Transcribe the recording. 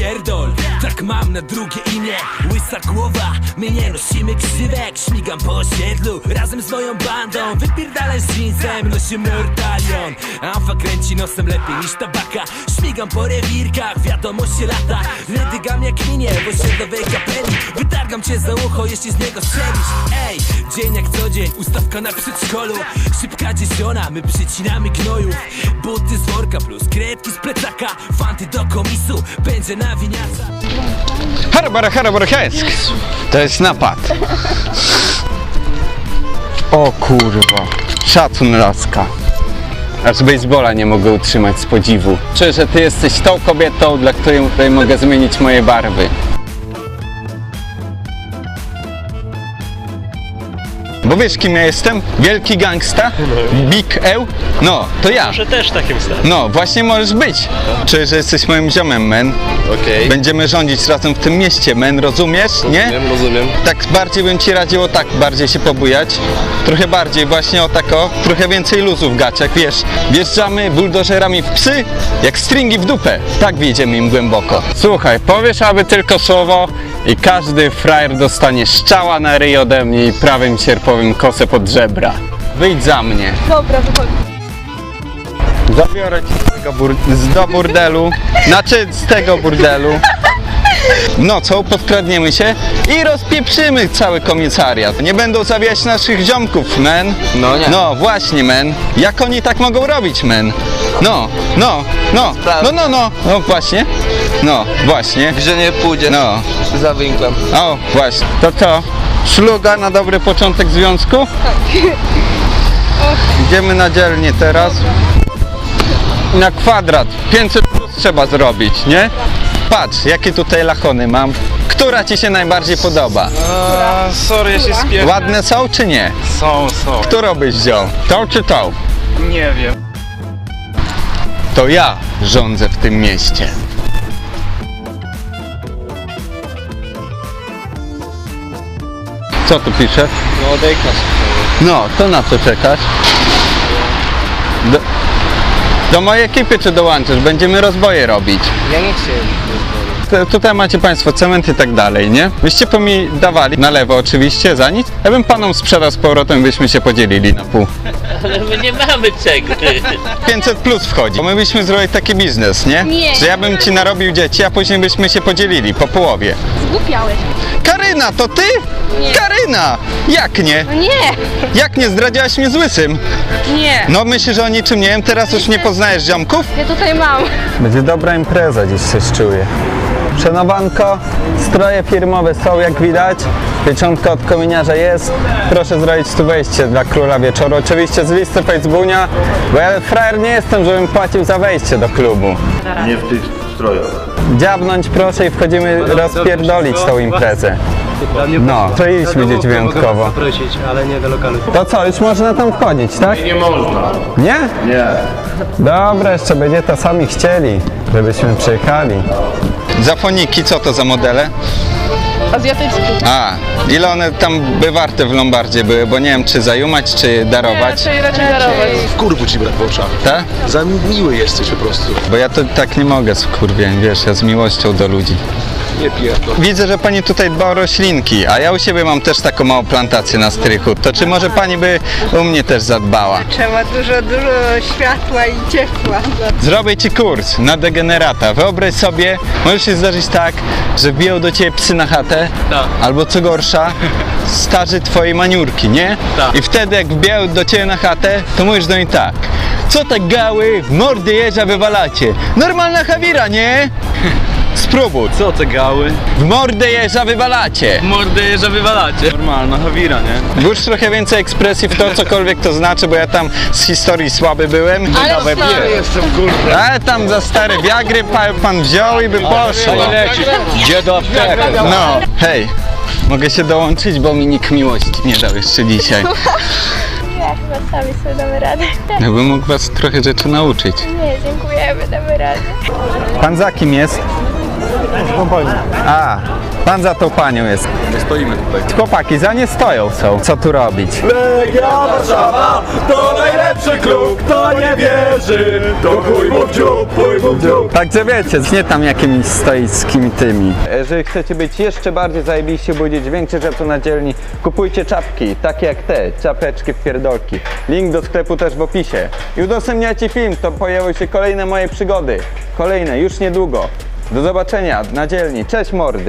pierdol Tak mam na drugie imię. Łysa głowa My nie nosimy krzywek Śmigam po osiedlu Razem z moją bandą. Wypierdalaj z jeansem Nosimy ortalion. Amfa kręci nosem lepiej niż tabaka. Śmigam po rewirkach Wiadomo się lata. Nie dygam jak minie W osiedlowej kapeli Wytargam cię za ucho Jeśli z niego strzelisz. Ej, dzień jak co dzień Ustawka na przedszkolu. Szybka dziesiona My przycinamy gnojów Buty z worka plus kredki z plecaka. Fanty do komisu Będzie nawiniaca Harbara, harbara, hesk! To jest napad. O kurwa. Szacun laska. Aż baseballa nie mogę utrzymać z podziwu. Czuję, że ty jesteś tą kobietą, dla której mogę zmienić moje barwy. Bo wiesz kim ja jestem? Wielki gangsta? Big Eł? No, to ja. Może też takim stać. No, właśnie możesz być. Czuję, że jesteś moim ziomem, men. Okej. Będziemy rządzić razem w tym mieście, men, rozumiesz? Nie? Rozumiem, rozumiem. Tak bardziej bym ci radził o tak bardziej się pobujać. Trochę bardziej, właśnie o tak o, trochę więcej luzu w gaciach, wiesz. Wjeżdżamy buldożerami w psy, jak stringi w dupę. Tak wjedziemy im głęboko. Słuchaj, powiesz aby tylko słowo i każdy frajer dostanie szczała na ryj ode mnie i prawym sierpowym kosę pod żebra. Wyjdź za mnie. Dobra, wychodź. Zabiorę cię z tego bur- z do burdelu, znaczy z tego burdelu. Nocą podkradniemy się i rozpieprzymy cały komisariat. Nie będą zabijać naszych ziomków, men. No nie. No właśnie, men. Jak oni tak mogą robić, men? No, no, no, no, no, no, no właśnie. No, właśnie. Gdzie nie pójdzie No, za winklem. o, właśnie. To co? Szluga na dobry początek związku? Idziemy na dzielnię teraz. Na kwadrat. 500 plus trzeba zrobić, nie? Patrz, jakie tutaj lachony mam. Która ci się najbardziej podoba? A, sorry, ja się spieszę. Ładne są czy nie? Są, są. Którą byś wziął? Tą czy tą? Nie wiem. To ja rządzę w tym mieście. Co tu pisze? No odejkasz. No, to na co czekasz? Do, do mojej ekipy czy dołączysz? Będziemy rozboje robić. Ja nie chcę. Te- Tutaj macie Państwo cement i tak dalej, nie? Byście po mi dawali, na lewo oczywiście, za nic. Ja bym Panom sprzedał z powrotem, byśmy się podzielili na pół. Ale my nie mamy czego. 500 plus wchodzi. Bo my byśmy zrobili taki biznes, nie? Nie. Że ja bym Ci narobił dzieci, a później byśmy się podzielili po połowie. Zgłupiałeś. Karyna, to Ty? Nie. Karyna! Jak nie? No nie, Jak nie zdradziłaś mnie z łysym? nie. No myślisz, że o niczym nie wiem, teraz już nie poznajesz ziomków? Ja tutaj mam. Będzie dobra impreza, dziś coś czuję. Szanowanko, stroje firmowe są jak widać. Pieczątka od kominiarza jest. Proszę zrobić tu wejście dla króla wieczoru. Oczywiście z listy Facebooka, bo ja frajer nie jestem, żebym płacił za wejście do klubu. Nie w tych strojach. Dziabnąć proszę i wchodzimy rozpierdolić tą imprezę. No, chcieliśmy gdzieś wyjątkowo. Zaprosić, ale nie do lokalu. To co, już można tam wchodzić, tak? Nie można. Nie? Nie. Dobra, jeszcze będzie to sami chcieli, żebyśmy przyjechali. Zafoniki, co to za modele? Azjatycki. A, ile one tam by warte w Lombardzie były, bo nie wiem czy zajumać, czy darować, Raczej, raczej darować. Kurwu ci brak w oczach. tak? Za miły jesteś po prostu. Bo ja to tak nie mogę z kurwiem, wiesz, ja z miłością do ludzi. Nie pierdol. Widzę, że pani tutaj dba o roślinki, a ja u siebie mam też taką małą plantację na strychu. To czy może pani by u mnie też zadbała? Trzeba dużo, dużo światła i ciepła. Zrobię ci kurs na degenerata. Wyobraź sobie, może się zdarzyć tak, że wbiją do ciebie psy na chatę, Tak. albo co gorsza, starzy twojej maniurki, nie? Tak. I wtedy jak wbiją do ciebie na chatę, to mówisz do nich tak. Co tak gały, mordy jeża wywalacie? Normalna chawira, nie? Spróbuj. Co te gały? W mordę jeża wywalacie. Mordy, że wywalacie. Normalna hawira, nie? Włóż trochę więcej ekspresji w to, cokolwiek to znaczy, bo ja tam z historii słaby byłem. Ale słaby. bie- Jestem kurwa. Ale tam za stare wiagry pa, pan wziął i by poszło. Gdzie do apteki? No, hej, mogę się dołączyć, bo mi nikt miłości nie dał jeszcze dzisiaj. Nie, chyba sami sobie damy radę. Ja bym mógł was trochę rzeczy nauczyć. Nie, dziękujemy, damy radę. Pan za kim jest? A, Pan za tą panią jest. My stoimy tutaj. Chłopaki, za nie stoją są. Co tu robić? Legia Warszawa to najlepszy klub, kto nie wierzy, to chuj mu w dziób, chuj mu w dziób. Także wiecie, nie tam jakimiś stoickimi tymi. Jeżeli chcecie być jeszcze bardziej zajebiście, budzić większy rzeczy na dzielni, kupujcie czapki, takie jak te, czapeczki w pierdolki. Link do sklepu też w opisie. I udostępniacie film, to pojawią się kolejne moje przygody. Kolejne, już niedługo. Do zobaczenia na dzielni. Cześć mordy.